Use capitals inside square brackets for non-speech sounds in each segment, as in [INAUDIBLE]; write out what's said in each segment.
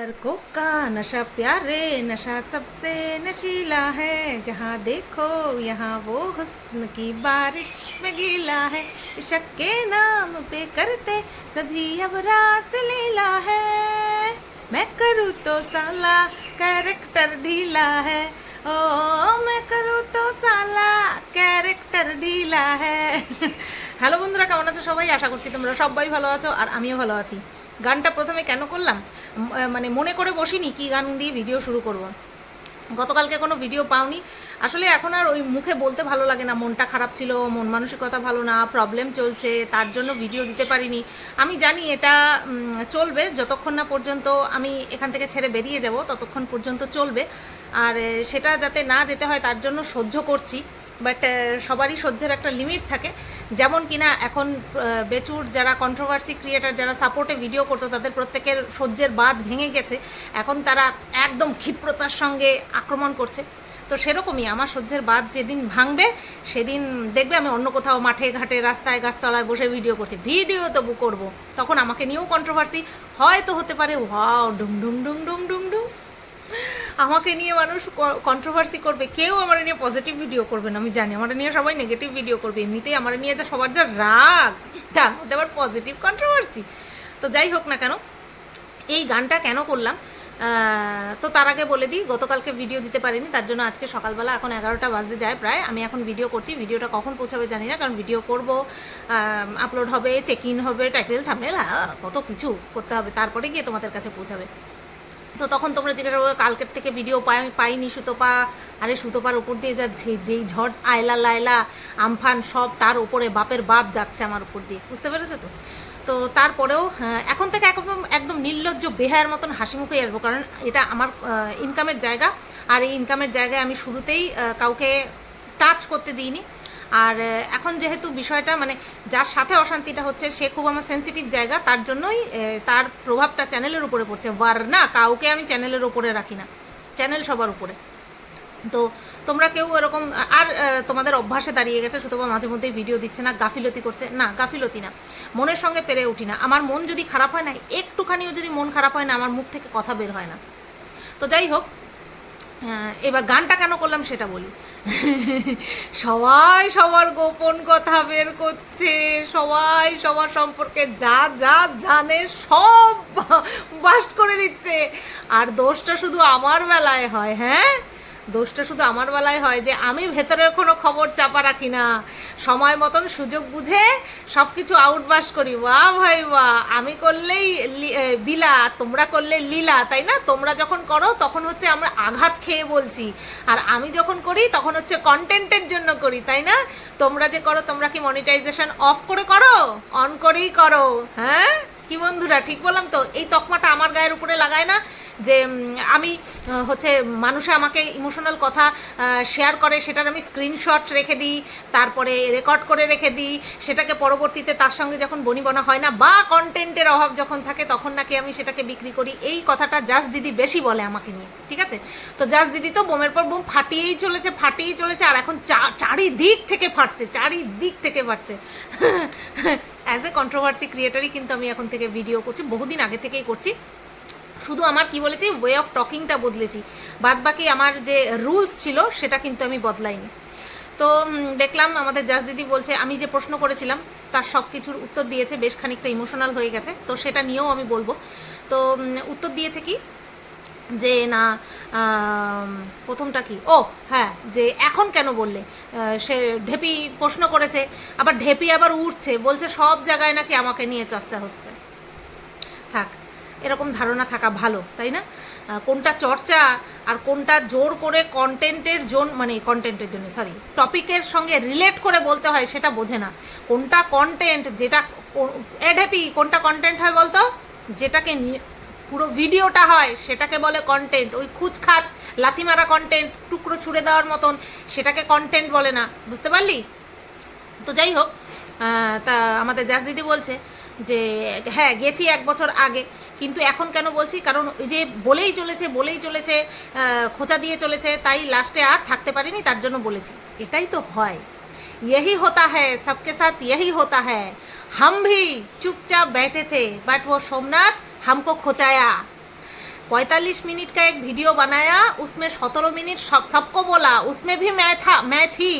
को का नशा प्यारे नशा सबसे नशीला है जहाँ देखो यहाँ वो हुस्न की बारिश में गीला है इशक के नाम पे करते सभी अब रास लीला है मैं करूँ तो साला कैरेक्टर ढीला है ও मैं करूँ तो साला ক্যারেক্টার ঢিলা হ্যাঁ হ্যালো বন্ধুরা কেমন আছো সবাই আশা করছি তোমরা সবাই ভালো আছো আর আমিও ভালো আছি গানটা প্রথমে কেন করলাম? মানে মনে করে বসিনি কি গান দিয়ে ভিডিও শুরু করব। গতকালকে কোনো ভিডিও পাওনি। আসলে এখন আর ওই মুখে বলতে ভালো লাগে না। মনটা খারাপ ছিল, মন মানসিকতা ভালো না প্রবলেম চলছে, তার জন্য ভিডিও দিতে পারিনি। আমি জানি এটা চলবে। যতক্ষণ না পর্যন্ত আমি এখান থেকে ছেড়ে বেরিয়ে যাব, ততক্ষণ পর্যন্ত চলবে। আর সেটা যাতে না যেতে হয়, তার জন্য সহ্য করছি। বাট সবারই সহ্যের একটা লিমিট থাকে। যেমন কিনা এখন বেচুর যারা কন্ট্রোভার্সি ক্রিয়েটার যারা সাপোর্টে ভিডিও করতো, তাদের প্রত্যেকের সহ্যের বাঁধ ভেঙে গেছে। এখন তারা একদম ক্ষিপ্রতার সঙ্গে আক্রমণ করছে। তো সেরকমই আমার সহ্যের বাদ যেদিন ভাঙবে, সেদিন দেখবে আমি অন্য কোথাও মাঠে ঘাটে রাস্তায় গাছতলায় বসে ভিডিও করছি। ভিডিও তবু করব। তখন আমাকে নিয়েও কন্ট্রোভার্সি হয়তো হতে পারে, ওয়াও, ডুম ডুম ডুম ডুম ডুম ডুম। আমাকে নিয়ে মানুষ কন্ট্রোভার্সি করবে। কেউ আমার নিয়ে পজিটিভ ভিডিও করবে না, আমি জানি। আমার নিয়ে সবাই নেগেটিভ ভিডিও করবে। এমনিতেই আমার নিয়ে যা, সবার যা রাগ, তার মধ্যে আবার পজিটিভ কন্ট্রোভার্সি তো যাই হোক না কেন, এই গানটা কেন করলাম? তো তার আগে বলে দিই, গতকালকে ভিডিও দিতে পারিনি, তার জন্য আজকে সকালবেলা এখন এগারোটা বাজতে যায় প্রায়। আমি এখন ভিডিও করছি ভিডিওটা কখন পৌঁছাবে জানি না, কারণ ভিডিও করব আপলোড হবে চেক ইন হবে টাইটেল থামনেল কত কিছু করতে হবে, তারপরে গিয়ে তোমাদের কাছে পৌঁছাবে। তো তখন তোমরা জিজ্ঞাসা করো কালকের থেকে ভিডিও পাই পাইনি সুতোপা। আরে সুতোপার উপর দিয়ে যা যে- যেই ঝড় আয়লা লায়লা আমফান সব তার উপরে বাপের বাপ যাচ্ছে আমার উপর দিয়ে। বুঝতে পেরেছ তো? তো তারপরেও হ্যাঁ, এখন থেকে একদম একদম নির্লজ্জ বেহায়ের মতন হাসি মুখেই আসব। কারণ এটা আমার ইনকামের জায়গা। আর এই ইনকামের জায়গায় আমি শুরুতেই কাউকে টাচ করতে দিইনি। আর এখন যেহেতু বিষয়টা মানে যার সাথে অশান্তিটা হচ্ছে, সে খুব আমার সেন্সিটিভ জায়গা, তার জন্যই তার প্রভাবটা চ্যানেলের উপরে পড়ছে। ওয়ার না কাউকে আমি চ্যানেলের উপরে রাখি না। চ্যানেল সবার উপরে। তো তোমরা কেউ এরকম, আর তোমাদের অভ্যাসে দাঁড়িয়ে গেছে সুতরাং মাঝে মধ্যেই ভিডিও দিচ্ছে না, গাফিলতি করছে। না, গাফিলতি না। মনের সঙ্গে পেরে উঠি না। আমার মন যদি খারাপ হয় না, একটুখানিও যদি মন খারাপ হয় না, আমার মুখ থেকে কথা বের হয় না। তো যাই হোক এবার গানটা কেন করলাম সেটা বলি। সবাই সবার গোপন কথা বের করছে, সবাই সবার সম্পর্কে যা যা জানে সব বাস্ট করে দিচ্ছে। আর দোষটা শুধু আমার বেলায় হয় হ্যাঁ? দোষটা শুধু আমার বেলায় হয় যে আমি ভেতরের কোনো খবর চাপা রাখি না। সময় মতন সুযোগ বুঝে সব কিছু আউটবাস করি। বাহ ভাই বাহ আমি করলেই বিলা তোমরা করলে লীলা, তাই না? তোমরা যখন করো, তখন হচ্ছে আমরা আঘাত খেয়ে বলছি। আর আমি যখন করি, তখন হচ্ছে কন্টেন্টের জন্য করি, তাই না? তোমরা যে করো, তোমরা কি মনিটাইজেশন অফ করে করো? অন করেই করো। হ্যাঁ? কি বন্ধুরা, ঠিক বললাম তো? এই তকমাটা আমার গায়ের উপরে লাগায় না। যে আমি হচ্ছে মানুষে আমাকে ইমোশনাল কথা শেয়ার করে, সেটার আমি স্ক্রিনশট রেখে দিই, তারপরে রেকর্ড করে রেখে দিই, সেটাকে পরবর্তীতে তার সঙ্গে যখন বনিবনা হয় না বা কন্টেন্টের অভাব যখন থাকে, তখন নাকি আমি সেটাকে বিক্রি করি। এই কথাটা জাস দিদি বেশি বলে আমাকে নিয়ে, ঠিক আছে? তো জাস দিদি তো বোমের পর বোম ফাটিয়েই চলেছে ফাটিয়েই চলেছে, আর এখন চারিদিক থেকে ফাটছে, চারিদিক থেকে ফাটছে। অ্যাজ এ কন্ট্রোভার্সি ক্রিয়েটারই কিন্তু আমি এখন থেকে ভিডিও করছি, বহুদিন আগে থেকেই করছি। শুধু আমার, কি বলেছি ওয়ে অফ টকিংটা বদলেছি। বাদ বাকি আমার যে রুলস ছিল, সেটা কিন্তু আমি বদলাইনি। তো দেখলাম আমাদের জাজ দিদি বলছে, আমি যে প্রশ্ন করেছিলাম, তার সব কিছুর উত্তর দিয়েছে, বেশ খানিকটা ইমোশনাল হয়ে গেছে। তো সেটা নিয়েও আমি বলব। তো উত্তর দিয়েছে কি? যে না প্রথমটা কি? ও হ্যাঁ যে এখন কেন বললে? সে ঢেপি প্রশ্ন করেছে, আবার ঢেপি আবার উঠছে বলছে সব জায়গায় নাকি আমাকে নিয়ে চর্চা হচ্ছে। এরকম ধারণা থাকা ভালো, তাই না? কোনটা চর্চা আর কোনটা জোর করে কন্টেন্টের জোন মানে কন্টেন্টের জন্য সরি টপিকের সঙ্গে রিলেট করে বলতে হয় সেটা বোঝে না। কোনটা কন্টেন্ট যেটা এডেপি কোনটা কন্টেন্ট হয় বলতো? যেটাকে নিয়ে পুরো ভিডিওটা হয়, সেটাকে বলে কন্টেন্ট ওই খুচখাচ লাথি মারা কন্টেন্ট টুকরো ছুঁড়ে দেওয়ার মতন সেটাকে কন্টেন্ট বলে না। বুঝতে পারলি? তো যাই হোক তা আমাদের জাজ দিদি বলছে যে হ্যাঁ গেছি এক বছর আগে কিন্তু এখন কেন বলছি কারণ ওই যে বলেই চলেছে বলেই চলেছে আহ, খোঁচা দিয়ে চলেছে তাই লাস্টে আর থাকতে পারিনি তার জন্য বলেছি এটাই তো হয় यही होता है सबके साथ यही होता है हम भी चुपचाप बैठे थे बट वो सोमनाथ हमको खोचाया पैंतालीस मिनट का एक वीडियो बनाया उसमें सत्रह मिनट सब सबको बोला उसमें भी मैं था मैं थी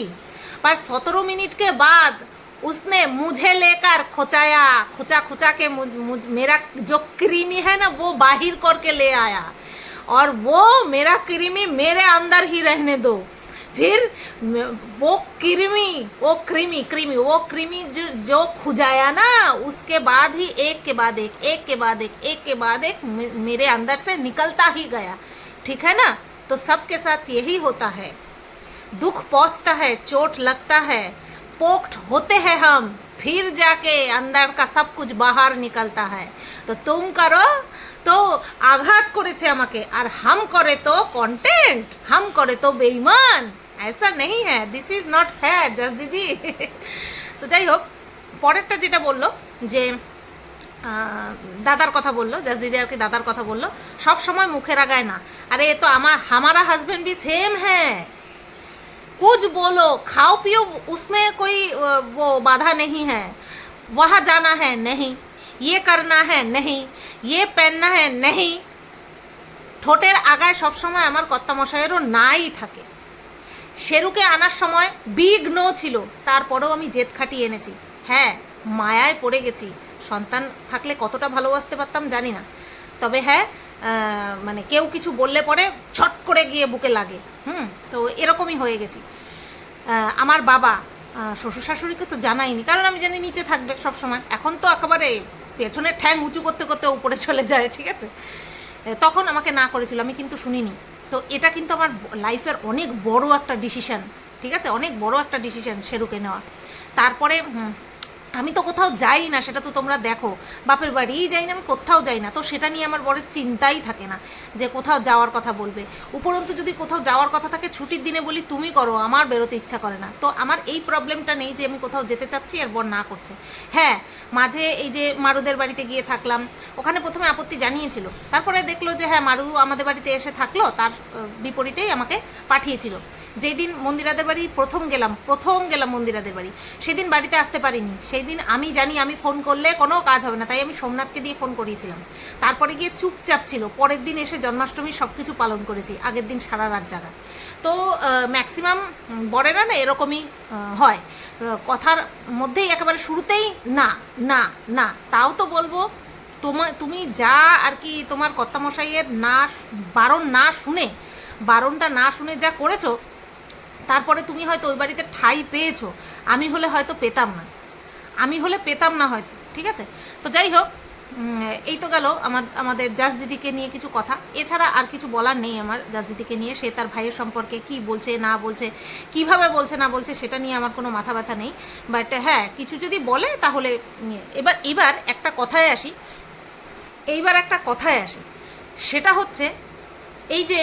पर सत्रह मिनट के बाद उसने मुझे लेकर खोचाया। खुचा खुचा के मुझ, मुझ मेरा जो क्रीमी है ना वो बाहर करके ले आया। और वो मेरा क्रीमी मेरे अंदर ही रहने दो। फिर वो क्रीमी वो क्रीमी क्रीमी वो क्रीमी जो जो खुजाया ना उसके बाद ही एक के बाद एक एक के बाद एक एक के बाद एक मेरे अंदर से निकलता ही गया। ठीक है ना? तो सबके साथ यही होता है। दुख पहुँचता है चोट लगता है। पोक्ट होते हैं हम फिर जाके अंदर का सब कुछ बाहर निकलता है तो तुम करो তো আঘাত করেছে আমাকে আর হাম করে তো কন্টেন্ট হাম করে তো বেইমান ऐसा नहीं है this is not fair just দিদি তো যাই হোক পরেরটা যেটা বললো যে আহ, দাদার কথা বললো জাস্ট দিদি আর কি দাদার কথা বললো সব সময় মুখে রাগায় না আরে এ তো আমার হামারা হাজবেন্ড भी सेम है कुछ बोलो खाओ पियो उसमें कोई अ, वो बाधा नहीं है वहाँ जाना है नहीं ये करना है नहीं ये पहनना है नहीं ঠোঁটের আগায় সবসময় আমার কর্তামশাইয়েরও নাই থাকে শেরুকে আনার সময় বিগ নো ছিল তারপরেও আমি জেদ খাটিয়ে এনেছি হ্যাঁ মায়ায় পড়ে গেছি সন্তান থাকলে কতটা ভালোবাসতে পারতাম জানি না তবে হ্যাঁ আহ, মানে কেউ কিছু বললে পরে ছট করে গিয়ে বুকে লাগে। হুম? তো এরকমই হয়ে গেছি। আমার বাবা শ্বশুর শাশুড়িকে তো জানাইনি, কারণ আমি জানি নিচে থাকবে সব সময় এখন তো একেবারে পেছনের ঠ্যাং উঁচু করতে করতে উপরে চলে যায়, ঠিক আছে? তখন আমাকে না করেছিল, আমি কিন্তু শুনিনি। তো এটা কিন্তু আমার লাইফের অনেক বড় একটা ডিসিশন, ঠিক আছে? অনেক বড় একটা ডিসিশন শেরুকে নেওয়া। তারপরে আমি তো কোথাও যাই না, সেটা তো তোমরা দেখো। বাপের বাড়িই যাই না, আমি কোথাও যাই না। তো সেটা নিয়ে আমার বড় চিন্তাই থাকে না যে কোথাও যাওয়ার কথা বলবে। উপরন্তু যদি কোথাও যাওয়ার কথা থাকে, ছুটির দিনে বলি, তুমি করো, আমার বেরোতে ইচ্ছা করে না। তো আমার এই প্রবলেমটা নেই যে আমি কোথাও যেতে চাচ্ছি আর বর না করছে। হ্যাঁ মাঝে এই যে মারুদের বাড়িতে গিয়ে থাকলাম, ওখানে প্রথমে আপত্তি জানিয়েছিল। তারপরে দেখল যে হ্যাঁ মারু আমাদের বাড়িতে এসে থাকল, তার বিপরীতেই আমাকে পাঠিয়েছিল। যেই দিন মন্দিরাদের বাড়ি প্রথম গেলাম প্রথম গেলাম মন্দিরাদের বাড়ি। সেদিন বাড়িতে আসতে পারিনি। সেই দিন আমি জানি আমি ফোন করলে কোনো কাজ হবে না, তাই আমি সোমনাথকে দিয়ে ফোন করিয়েছিলাম। তারপরে গিয়ে চুপচাপ ছিল। পরের দিন এসে জন্মাষ্টমী সব কিছু পালন করেছি, আগের দিন সারা রাত জাগা। তো ম্যাক্সিমাম বরেরা না এরকমই হয়। কথার মধ্যেই একেবারে শুরুতেই না না না। তাও তো বলব তোমার তুমি যা আর কি তোমার কর্তামশাইয়ের না, বারণ না শুনে, বারণটা না শুনে যা করেছ তারপরে তুমি হয়তো ওই বাড়িতে ঠাই পেয়েছ। আমি হলে হয়তো পেতাম না। আমি হলে পেতাম না হয়তো, ঠিক আছে? তো যাই হোক এই তো গেল আমার, আমাদের জাজ দিদিকে নিয়ে কিছু কথা। এছাড়া আর কিছু বলার নেই আমার জাজ দিদিকে নিয়ে। সে তার ভাইয়ের সম্পর্কে কি বলছে, না বলছে, কীভাবে বলছে, না বলছে, সেটা নিয়ে আমার কোনো মাথা ব্যথা নেই। বাট হ্যাঁ কিছু যদি বলে, তাহলে এবার এবার একটা কথায় আসি। এইবার একটা কথায় আসি। সেটা হচ্ছে, এই যে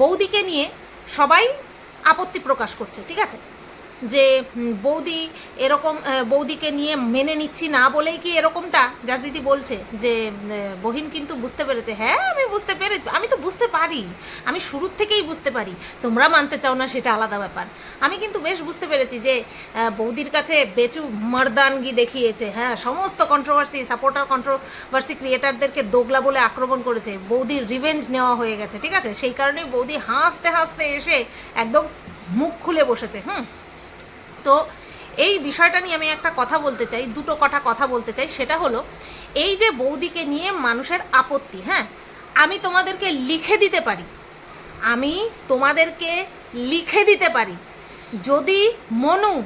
বৌদিকে নিয়ে সবাই আপত্তি প্রকাশ করছে, ঠিক আছে? যে বৌদি এরকম বৌদিকে নিয়ে মেনে নিচ্ছি না বলেই কি এরকমটা? জাস দিদি বলছে যে বহিন কিন্তু বুঝতে পেরেছে। হ্যাঁ আমি বুঝতে পেরে, আমি তো বুঝতে পারি। আমি শুরুর থেকেই বুঝতে পারি। তোমরা মানতে চাও না, সেটা আলাদা ব্যাপার। আমি কিন্তু বেশ বুঝতে পেরেছি যে বৌদির কাছে বেচু মর্দানগি দেখিয়েছে। হ্যাঁ সমস্ত কন্ট্রোভার্সি সাপোর্টার কন্ট্রোভার্সি ক্রিয়েটারদেরকে দোগলা বলে আক্রমণ করেছে। বৌদির রিভেঞ্জ নেওয়া হয়ে গেছে, ঠিক আছে? সেই কারণে বৌদি হাসতে হাসতে এসে একদম মুখ খুলে বসেছে, হুম? তো এই বিষয়টা নিয়ে আমি একটা কথা বলতে চাই, দুটো কটা কথা বলতে চাই। সেটা হলো, এই যে বৌদিকে নিয়ে মানুষের আপত্তি হ্যাঁ? আমি তোমাদেরকে লিখে দিতে পারি। আমি তোমাদেরকে লিখে দিতে পারি। যদি মনু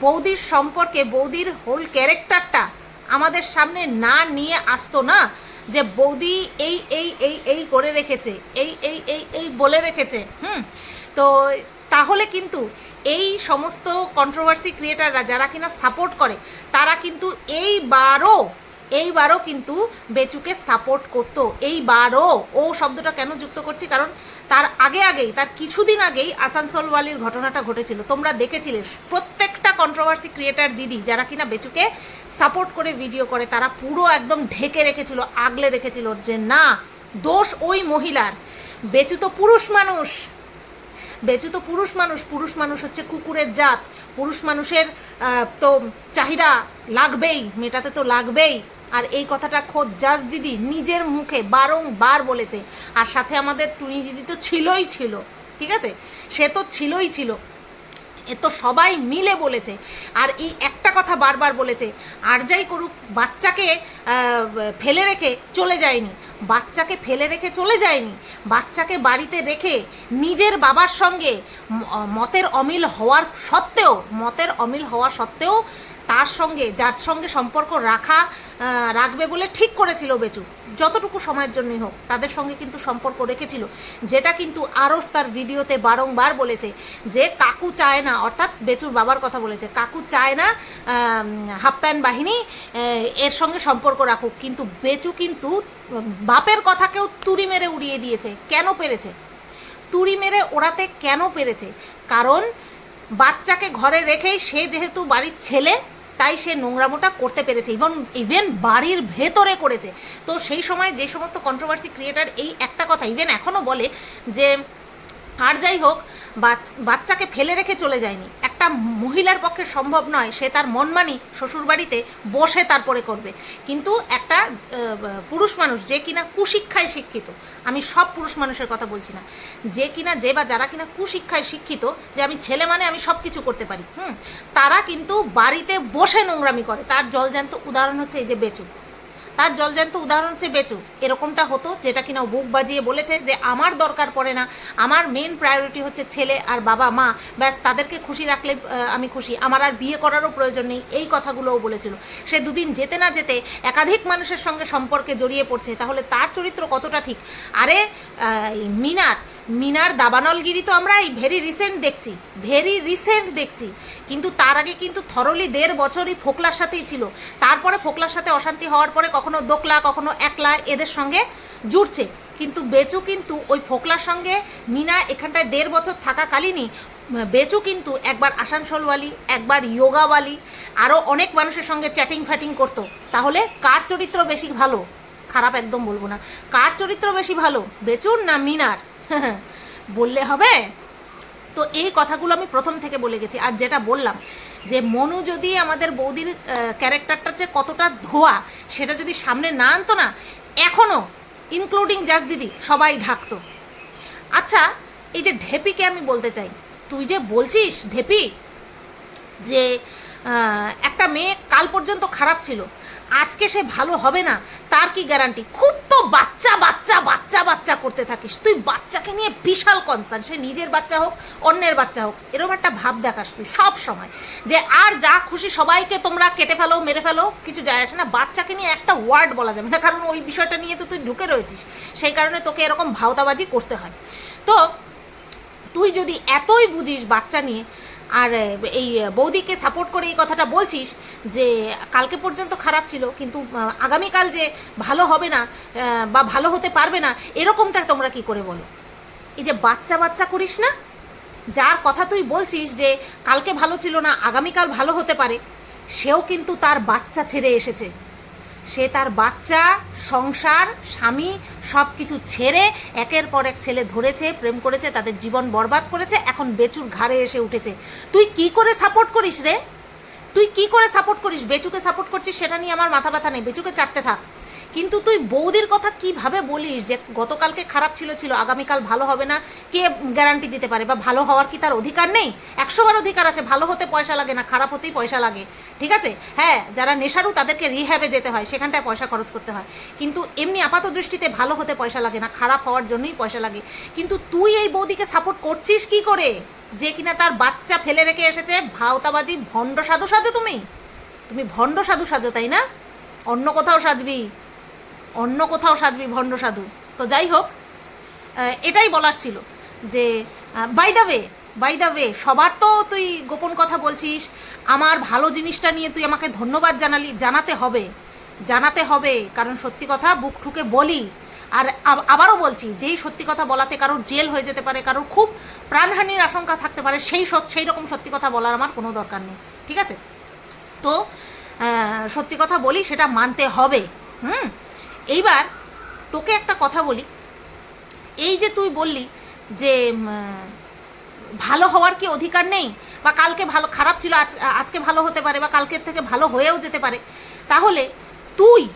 বৌদির সম্পর্কে, বৌদির হোল ক্যারেক্টারটা আমাদের সামনে না নিয়ে আসতো না, যে বৌদি এই এই এই এই করে রেখেছে, এই এই এই এই বলে রেখেছে, হুম? তো তাহলে কিন্তু এই সমস্ত কন্ট্রোভার্সি ক্রিয়েটাররা যারা কিনা সাপোর্ট করে, তারা কিন্তু এইবারও এইবারও কিন্তু বেচুকে সাপোর্ট করতো। এইবারও, ও শব্দটা কেন যুক্ত করছি? কারণ তার আগে আগেই, তার কিছুদিন আগেই আসানসোলওয়ালির ঘটনাটা ঘটেছিল। তোমরা দেখেছিলে, প্রত্যেকটা কন্ট্রোভার্সি ক্রিয়েটার দিদি যারা কিনা বেচুকে সাপোর্ট করে ভিডিও করে, তারা পুরো একদম ঢেকে রেখেছিল, আগলে রেখেছিল যে না, দোষ ওই মহিলার। বেচু তো পুরুষ মানুষ। বেচু তো পুরুষ মানুষ পুরুষ মানুষ হচ্ছে কুকুরের জাত। পুরুষ মানুষের তো চাহিদা লাগবেই, মেটাতে তো লাগবেই। আর এই কথাটা খোদ জাজ দিদি নিজের মুখে বারংবার বলেছে। আর সাথে আমাদের টুনি দিদি তো ছিলই ছিল, ঠিক আছে? সে তো ছিলই ছিল। এ তো সবাই মিলে বলেছে। আর এই একটা কথা বারবার বলেছে, আর যাই করুক, বাচ্চাকে ফেলে রেখে চলে যায়নি। বাচ্চাকে ফেলে রেখে চলে যায়নি। বাচ্চাকে বাড়িতে রেখে নিজের বাবার সঙ্গে মতের অমিল হওয়ার সত্ত্বেও, মতের অমিল হওয়া সত্ত্বেও তার সঙ্গে, যার সঙ্গে সম্পর্ক রাখা রাখবে বলে ঠিক করেছিল বেচু। যতটুকু সময়ের জন্যই হোক, তাদের সঙ্গে কিন্তু সম্পর্ক রেখেছিল। যেটা কিন্তু আরস তার ভিডিওতে বারংবার বলেছে যে, কাকু চায় না, অর্থাৎ বেচুর বাবার কথা বলেছে, কাকু চায় না হাফ প্যান্ট বাহিনী এর সঙ্গে সম্পর্ক রাখুক। কিন্তু বেচু কিন্তু বাপের কথাকেও তুড়ি মেরে উড়িয়ে দিয়েছে। কেন পেরেছে? তুড়ি মেরে ওড়াতে কেন পেরেছে? কারণ বাচ্চাকে ঘরে রেখেই সে যেহেতু বাড়ির ছেলে তাই সে নোংরামোটা করতে পেরেছে ইভন ইভেন বাড়ির ভেতরে করেছে। তো সেই সময় যে সমস্ত কন্ট্রোভার্সি ক্রিয়েটার এই একটা কথা ইভেন এখনও বলে যে আর যাই হোক, বাচ- বাচ্চাকে ফেলে রেখে চলে যায়নি। একটা মহিলার পক্ষে সম্ভব নয়, সে তার মনমানি শ্বশুরবাড়িতে বসে তারপরে করবে। কিন্তু একটা পুরুষ মানুষ যে কিনা কুশিক্ষায় শিক্ষিত, আমি সব পুরুষ মানুষের কথা বলছি না, যে কিনা যে বা যারা কিনা কুশিক্ষায় শিক্ষিত, যে আমি ছেলে মানে আমি সব কিছু করতে পারি, হুম? তারা কিন্তু বাড়িতে বসে নোংরামি করে। তার জলজান্ত উদাহরণ হচ্ছে এই যে বেচু। তার জলজান্ত উদাহরণ হচ্ছে বেচু। এরকমটা হতো, যেটা কিনা বুক বাজিয়ে বলেছে যে আমার দরকার পড়ে না, আমার মেন প্রায়োরিটি হচ্ছে ছেলে আর বাবা, মা। ব্যাস, তাদেরকে খুশি রাখলে আমি খুশি। আমার আর বিয়ে করারও প্রয়োজন নেই, এই কথাগুলোও বলেছিল। সে দুদিন যেতে না যেতে একাধিক মানুষের সঙ্গে সম্পর্কে জড়িয়ে পড়ছে, তাহলে তার চরিত্র কতটা ঠিক? আরে মিনার মিনার দাবানলগিরি তো আমরা এই ভেরি রিসেন্ট দেখছি ভেরি রিসেন্ট দেখছি। কিন্তু তার আগে কিন্তু থরলি দেড় বছরই ফোকলার সাথেই ছিল। তারপরে ফোকলার সাথে অশান্তি হওয়ার পরে কখনো দোকলা, কখনো একলা এদের সঙ্গে জুড়ছে। কিন্তু বেচু কিন্তু ওই ফোকলার সঙ্গে মিনা এখানটায় দেড় বছর থাকাকালীনই, বেচু কিন্তু একবার আসানসোলওয়ালি, একবার ইয়োগাওয়ালি, আরও অনেক মানুষের সঙ্গে চ্যাটিং ফ্যাটিং করতো। তাহলে কার চরিত্র বেশি ভালো? খারাপ একদম বলব না। কার চরিত্র বেশি ভালো, বেচুর না মিনার? বললে হবে? তো এই কথাগুলো আমি প্রথম থেকে বলে গেছি। আর যেটা বললাম, যে মনু যদি আমাদের বৌদির ক্যারেক্টারটার যে কতটা ধোয়া, সেটা যদি সামনে না আনতো না এখনও ইনক্লুডিং জাস দিদি, সবাই ঢাকতো। আচ্ছা এই যে ঢেপিকে আমি বলতে চাই, তুই যে বলছিস ঢেপি, যে একটা মেয়ে কাল পর্যন্ত খারাপ ছিল আজকে সে ভালো হবে না, তার কি গ্যারান্টি খুব তো বাচ্চা বাচ্চা বাচ্চা বাচ্চা করতে থাকিস। তুই বাচ্চাকে নিয়ে বিশাল কনসার্ন সে নিজের বাচ্চা হোক, অন্যের বাচ্চা হোক, এরকম একটা ভাব দেখাস তুই সব সময়। যে আর যা খুশি সবাইকে তোমরা কেটে ফেলো, মেরে ফেলো, কিছু যায় আসে না। বাচ্চাকে নিয়ে একটা ওয়ার্ড বলা যাবে না, কারণ ওই বিষয়টা নিয়ে তো তুই ঢুকে রয়েছিস। সেই কারণে তোকে এরকম ভাওতাবাজি করতে হয়। তো তুই যদি এতই বুঝিস বাচ্চা নিয়ে আর এই বৌদিকে সাপোর্ট করে এই কথাটা বলছিস যে কালকে পর্যন্ত খারাপ ছিল, কিন্তু আগামীকাল যে ভালো হবে না বা ভালো হতে পারবে না, এরকমটা তোমরা কি করে বলো? এই যে বাচ্চা বাচ্চা করিস না, যার কথা তুই বলছিস যে কালকে ভালো ছিল না, আগামীকাল ভালো হতে পারে, সেও কিন্তু তার বাচ্চা ছেড়ে এসেছে। সে তার বাচ্চা, সংসার, স্বামী সব কিছু ছেড়ে একের পর এক ছেলে ধরেছে, প্রেম করেছে, তাদের জীবন বরবাদ করেছে, এখন বেচুর ঘাড়ে এসে উঠেছে। তুই কি করে সাপোর্ট করিস রে? তুই কি করে সাপোর্ট করিস? বেচুকে সাপোর্ট করছিস, সেটা নিয়ে আমার মাথা ব্যথা নেই। বেচুকে চাটতে থাক। কিন্তু তুই বৌদির কথা কীভাবে বলিস যে গতকালকে খারাপ ছিল ছিল, আগামীকাল ভালো হবে না? কে গ্যারান্টি দিতে পারে? বা ভালো হওয়ার কি তার অধিকার নেই? একশোবার অধিকার আছে, ভালো হতে পয়সা লাগে না, খারাপ হতেই পয়সা লাগে। ঠিক আছে? হ্যাঁ যারা নেশারু তাদেরকে রিহ্যাবে যেতে হয়, সেখানটায় পয়সা খরচ করতে হয়। কিন্তু এমনি আপাত দৃষ্টিতে ভালো হতে পয়সা লাগে না, খারাপ হওয়ার জন্যই পয়সা লাগে। কিন্তু তুই এই বৌদিকে সাপোর্ট করছিস কি করে? যে কিনা তার বাচ্চা ফেলে রেখে এসেছে, ভাওতাবাজি, ভণ্ড সাধু সাজো তুমি। তুমি ভণ্ড সাধু সাজো, তাই না? অন্য কোথাও সাজবি। অন্য কোথাও সাজবি, ভণ্ড সাধু। তো যাই হোক এটাই বলার ছিল যে by the way by the way সবার তো তুই গোপন কথা বলছিস, আমার ভালো জিনিসটা নিয়ে তুই আমাকে ধন্যবাদ জানালি, জানাতে হবে জানাতে হবে, কারণ সত্যি কথা বুক ঠুকে বলি। আর আব- আবারও বলছি, যেই সত্যি কথা বলাতে কারোর জেল হয়ে যেতে পারে, কারোর খুব প্রাণহানির আশঙ্কা থাকতে পারে, সেই সেই রকম সত্যি কথা বলার আমার কোনো দরকার নেই, ঠিক আছে? তো সত্যি কথা বলি, সেটা মানতে হবে, হুম? এইবার তোকে একটা কথা বলি। এই যে তুই বললি যে ভালো হওয়ার কি অধিকার নেই? বা কালকে ভালো, খারাপ ছিল, আজ, আজকে ভালো হতে পারে বা কালকের থেকে ভালো হয়েও যেতে পারে। তাহলে তুই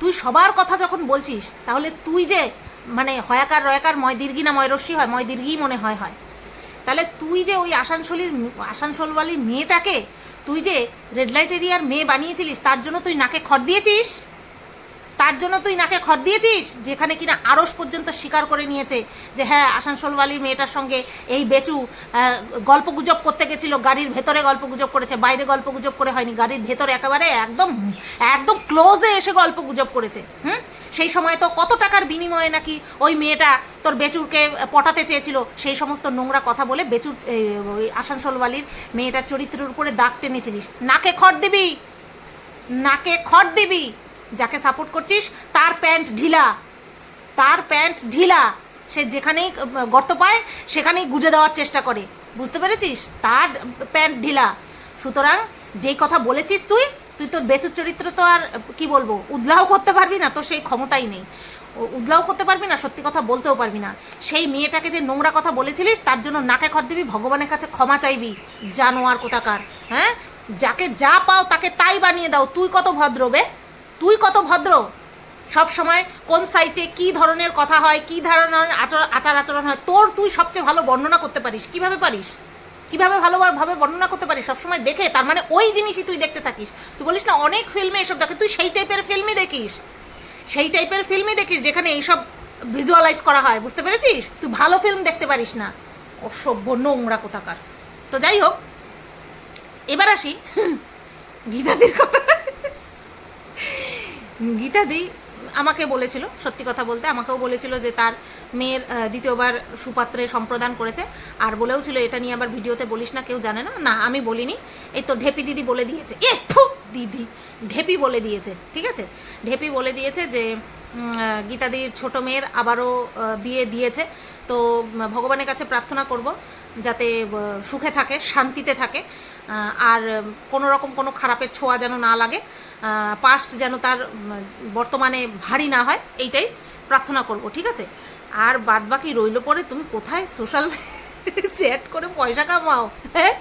তুই সবার কথা যখন বলছিস, তাহলে তুই যে মানে হয়াকার রয়াকার ময় দীর্ঘি না ময় রশ্মি হয়, ময় দীর্ঘি মনে হয় হয়। তাহলে তুই যে ওই আসানসোলির, আসানসোলওয়ালির মেয়েটাকে, তুই যে রেড লাইট এরিয়ার মেয়ে বানিয়েছিলিস, তার জন্য তুই নাকে খড় দিয়েছিস? তার জন্য তুই নাকে খড় দিয়েছিস? যেখানে কিনা আড়স পর্যন্ত স্বীকার করে নিয়েছে যে হ্যাঁ আসানসোলওয়ালির মেয়েটার সঙ্গে এই বেচু আহ, গল্পগুজব করতে গেছিল গাড়ির ভেতরে গল্পগুজব করেছে বাইরে গল্পগুজব করে হয়নি গাড়ির ভেতরে একেবারে একদম একদম ক্লোজে এসে গল্পগুজব করেছে হুম? সেই সময় তো কত টাকার বিনিময়ে নাকি ওই মেয়েটা তোর বেচুরকে পটাতে চেয়েছিল সেই সমস্ত নোংরা কথা বলে বেচুর ওই আসানসোলওয়ালির মেয়েটার চরিত্রের উপরে দাগ টেনেছিলিস। নাকে খড় দিবি নাকে খড় দিবি। যাকে সাপোর্ট করছিস, তার প্যান্ট ঢিলা। তার প্যান্ট ঢিলা। সে যেখানেই গর্ত পায়, সেখানেই গুজে দেওয়ার চেষ্টা করে। বুঝতে পেরেছিস? তার প্যান্ট ঢিলা। সুতরাং যেই কথা বলেছিস তুই তুই তোর বেচুর চরিত্র তো আর, কি বলব, উদলাও করতে পারবি না, তোর সেই ক্ষমতাই নেই। উদলাও করতে পারবি না, সত্যি কথা বলতেও পারবি না। সেই মেয়েটাকে যে নোংরা কথা বলেছিলিস, তার জন্য নাকে খত দিবি, ভগবানের কাছে ক্ষমা চাইবি। জানোয়ার কোথাকার হ্যাঁ? যাকে যা পাও তাকে তাই বানিয়ে দাও। তুই কত ভদ্র বে? তুই কত ভদ্র? সব সময় কোন সাইটে কি ধরনের কথা হয়, কি ধরনের আচর, আচার আচরণ হয়, তোর তুই সবচেয়ে ভালো বর্ণনা করতে পারিস। কীভাবে পারিস? কীভাবে ভালোভাবে বর্ণনা করতে পারিস? সবসময় দেখে, তার মানে ওই জিনিসই তুই দেখতে থাকিস। তুই বলিস না, অনেক ফিল্মে এসব দেখে, তুই সেই টাইপের ফিল্মই দেখিস। সেই টাইপের ফিল্মই দেখিস যেখানে এইসব ভিজুয়ালাইজ করা হয়, বুঝতে পেরেছিস? তুই ভালো ফিল্ম দেখতে পারিস না। অসভ্য নোংরা কোথাকার। তো যাই হোক, এবার আসি গীতাদির কথা। গীতাদি আমাকে বলেছিল, সত্যি কথা বলতে আমাকেও বলেছিল যে তার মেয়ের দ্বিতীয়বার সুপাত্রে সম্প্রদান করেছে। আর বলেও ছিল, এটা নিয়ে আবার ভিডিওতে বলিস না, কেউ জানে না? না, আমি বলিনি। এই তো ঢেপি দিদি বলে দিয়েছে। এ দিদি, ঢেপি বলে দিয়েছে। ঠিক আছে? ঢেপি বলে দিয়েছে যে গীতাদির ছোট মেয়ের আবারও বিয়ে দিয়েছে। তো ভগবানের কাছে প্রার্থনা করব যাতে সুখে থাকে, শান্তিতে থাকে আর কোনো রকম কোনো খারাপের ছোঁয়া যেন না লাগে। পাস্ট যেন তার বর্তমানে ভারী না হয়, এইটাই প্রার্থনা করব, ঠিক আছে? আর বাদ বাকি রইল পরে তুমি কোথায় সোশ্যাল চ্যাট করে পয়সা কামাও? হ্যাঁ?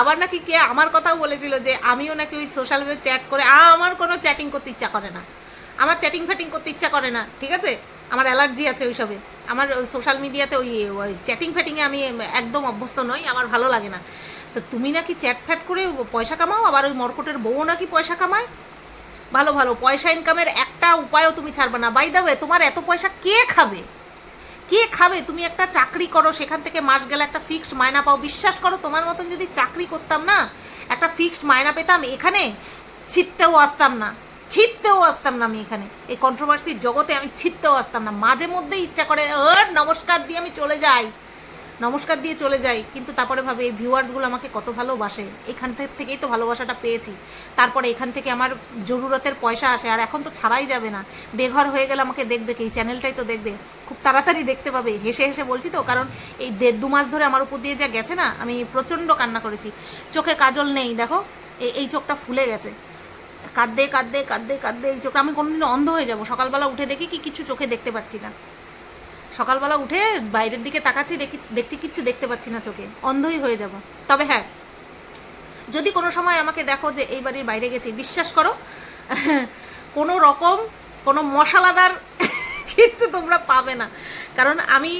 আবার নাকি কে আমার কথাও বলেছিল যে আমিও নাকি ওই সোশ্যাল মিডিয়া চ্যাট করে আমার কোনো চ্যাটিং করতে ইচ্ছা করে না। আমার চ্যাটিং ফ্যাটিং করতে ইচ্ছা করে না, ঠিক আছে? আমার অ্যালার্জি আছে ওইসবে। আমার সোশ্যাল মিডিয়াতে ওই ওই চ্যাটিং ফ্যাটিংয়ে আমি একদম অভ্যস্ত নই, আমার ভালো লাগে না। তো তুমি নাকি চ্যাট ফ্যাট করে পয়সা কামাও, আবার ওই মর্কটের বউ নাকি পয়সা কামায়? ভালো ভালো, পয়সা ইনকামের একটা উপায়ও তুমি ছাড়বে না। বাই দেবে তোমার এত পয়সা কে খাবে? কে খাবে? তুমি একটা চাকরি করো, সেখান থেকে মাস গেলে একটা ফিক্সড মায়না পাও। বিশ্বাস করো, তোমার মতন যদি চাকরি করতাম না, একটা ফিক্সড মায়না পেতাম এখানে, ছিটতেও আসতাম না। ছিটতেও আসতাম না আমি এখানে। এই কন্ট্রোভার্সির জগতে আমি ছিটতেও আসতাম না। মাঝে মধ্যে ইচ্ছা করে নমস্কার দিয়ে আমি চলে যাই। নমস্কার দিয়ে চলে যাই, কিন্তু তারপরে ভাবে এই ভিউয়ার্সগুলো আমাকে কত ভালোবাসে। এখান থেকেই তো ভালোবাসাটা পেয়েছি। তারপরে এখান থেকে আমার জরুরতের পয়সা আসে, আর এখন তো ছাড়াই যাবে না। বেঘর হয়ে গেলে আমাকে দেখবে কি, এই চ্যানেলটাই তো দেখবে। খুব তাড়াতাড়ি দেখতে পাবে, হেসে হেসে বলছি তো, কারণ এই দেড় দু মাস ধরে আমার উপর দিয়ে যা গেছে না, আমি প্রচণ্ড কান্না করেছি। চোখে কাজল নেই, দেখো, এই চোখটা ফুলে গেছে। কাঁদতে কাঁদতে কাঁদতে কাঁদতে এই চোখটা আমি কোনোদিন অন্ধ হয়ে যাব। সকালবেলা উঠে দেখি কি কিছু চোখে দেখতে পাচ্ছি না। সকালবেলা উঠে বাইরের দিকে তাকাচ্ছি, দেখি, দেখছি কিচ্ছু দেখতে পাচ্ছি না চোখে। অন্ধই হয়ে যাব। তবে হ্যাঁ যদি কোনো সময় আমাকে দেখো যে এই বাড়ির বাইরে গেছি, বিশ্বাস করো, [LAUGHS] কোনো রকম, কোনো মশলাদার [LAUGHS] কিচ্ছু তোমরা পাবে না। কারণ আমি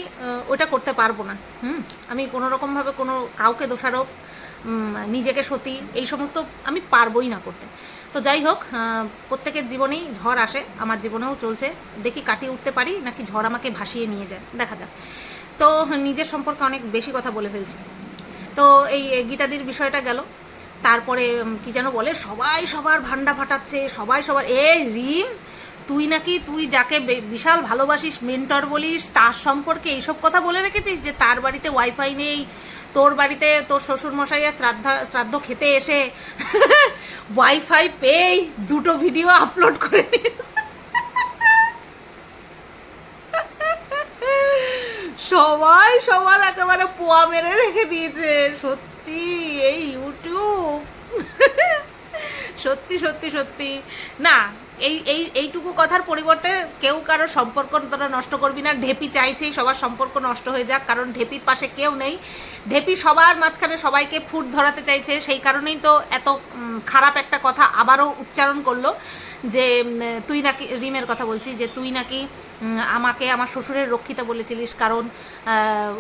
ওটা করতে পারব না। হুম? আমি কোনো রকমভাবে কোনো কাউকে দোষারোপ নিজেকে সতী, এই সমস্ত আমি পারবোই না করতে। তো যাই হোক প্রত্যেকের জীবনেই ঝড় আসে, আমার জীবনেও চলছে। দেখি কাটিয়ে উঠতে পারি, নাকি ঝড় আমাকে ভাসিয়ে নিয়ে যায়, দেখা যাক। তো নিজের সম্পর্কে অনেক বেশি কথা বলে ফেলছি। তো এই গীতাদির বিষয়টা গেল। তারপরে কি যেন বলে, সবাই সবার ভান্ডা ফাটাচ্ছে, সবাই সবার এ রিম, তুই নাকি, তুই যাকে বিশাল ভালোবাসিস, মেন্টর বলিস, তার সম্পর্কে এইসব কথা বলে রেখেছিস যে তার বাড়িতে ওয়াইফাই নেই তোর বাড়িতে তোর শ্বশুর মশাইয়া শ্রাদ্ধা, শ্রাদ্ধ খেতে এসে [LAUGHS] ওয়াইফাই পেয়েই দুটো ভিডিও আপলোড করে [LAUGHS] সবাই সবার একেবারে পোয়া মেরে রেখে দিয়েছে। সত্যি, এই ইউটিউব [LAUGHS] সত্যি সত্যি সত্যি। না এই এই, এইটুকু কথার পরিবর্তে কেউ কারও সম্পর্ক তোরা নষ্ট করবি না। ঢেপি চাইছেই সবার সম্পর্ক নষ্ট হয়ে যাক, কারণ ঢেপির পাশে কেউ নেই। ঢেপি সবার মাঝখানে সবাইকে ফুট ধরাতে চাইছে, সেই কারণেই তো এত খারাপ একটা কথা আবারও উচ্চারণ করল যে তুই নাকি, রিমের কথা বলছি, যে তুই নাকি আমাকে আমার শ্বশুরের রক্ষিতা বলেছিলিস, কারণ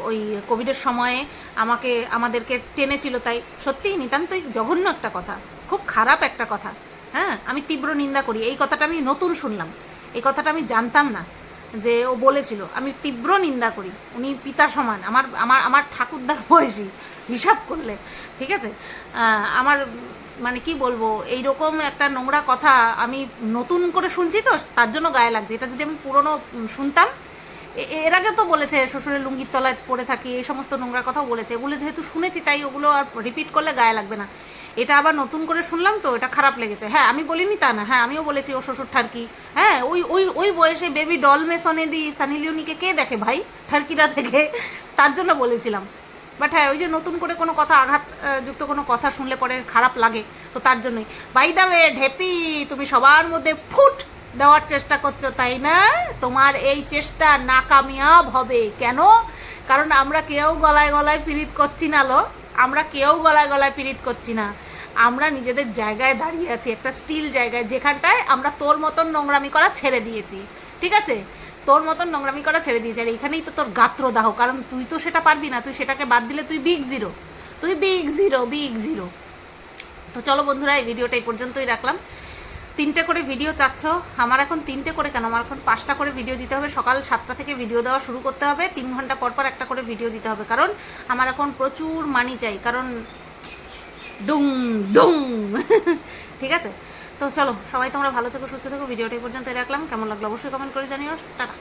ওই কোভিডের সময়ে আমাকে, আমাদেরকে টেনেছিল, তাই সত্যিই নিতান্তই জঘন্য একটা কথা, খুব খারাপ একটা কথা। হ্যাঁ আমি তীব্র নিন্দা করি। এই কথাটা আমি নতুন শুনলাম। এই কথাটা আমি জানতাম না যে ও বলেছিল। আমি তীব্র নিন্দা করি। উনি পিতা সমান। আমার আমার আমার ঠাকুরদার বয়সী। হিসাব করলে। ঠিক আছে? আমার মানে কি বলব? এইরকম একটা নোংরা কথা আমি নতুন করে শুনছি তো, তার জন্য গায়ে লাগছে। এটা যদি আমি পুরনো শুনতাম এর আগে তো বলেছে, শ্বশুরের লুঙ্গির তলায় পড়ে থাকি, এই সমস্ত নোংরা কথাও বলেছে। এগুলো যেহেতু শুনেছি, তাই ওগুলো আর রিপিট করলে গায়ে লাগবে না। এটা আবার নতুন করে শুনলাম তো, এটা খারাপ লেগেছে। হ্যাঁ আমি বলিনি তা না। হ্যাঁ আমিও বলেছি ও শ্বশুর ঠারকি। হ্যাঁ ওই ওই ওই বয়সে বেবি ডল মেসনে দি সানি লিওনিকে কে দেখে ভাই? ঠারকিটা থেকে তার জন্য বলেছিলাম। বাট হ্যাঁ ওই যে নতুন করে কোনো কথা আঘাত যুক্ত কোনো কথা শুনলে পরে খারাপ লাগে, তো তার জন্যই। বাই দা ওয়ে ঢেপি, তুমি সবার মধ্যে ফুট দেওয়ার চেষ্টা করছ, তাই না? তোমার এই চেষ্টা নাকামিয়াব হবে। কেন? কারণ আমরা কেউ গলায় গলায় পিরিত করছি না, লো। আমরা কেউ গলায় গলায় পিরিত করছি না। আমরা নিজেদের জায়গায় দাঁড়িয়ে আছি, একটা স্টিল জায়গায়, যেখানটায় আমরা তোর মতন নোংরামি করা ছেড়ে দিয়েছি। ঠিক আছে? তোর মতন নোংরামি করা ছেড়ে দিয়েছি, আর এখানেই তো তোর গাত্রদাহ, কারণ তুই তো সেটা পারবি না, তুই সেটাকে বাদ দিলে তুই বিগ জিরো তুই বিগ জিরো বিগ জিরো তো চলো বন্ধুরা, এই ভিডিওটা এই পর্যন্তই রাখলাম। তিনটে করে ভিডিও চাচ্ছ। আমার এখন তিনটে করে কেন? আমার এখন পাঁচটা করে ভিডিও দিতে হবে। সকাল সাতটা থেকে ভিডিও দেওয়া শুরু করতে হবে। তিন ঘণ্টা পর পর একটা করে ভিডিও দিতে হবে। কারণ আমার এখন প্রচুর মানি চাই। কারণ ডুং ডুং [LAUGHS] ঠিক আছে? তো চলো, সবাই তোমরা ভালো থেকো, সুস্থ থেকো। ভিডিওটা পর্যন্ত রাখলাম। কেমন লাগল অবশ্যই কমেন্ট করে জানিও। টাটা।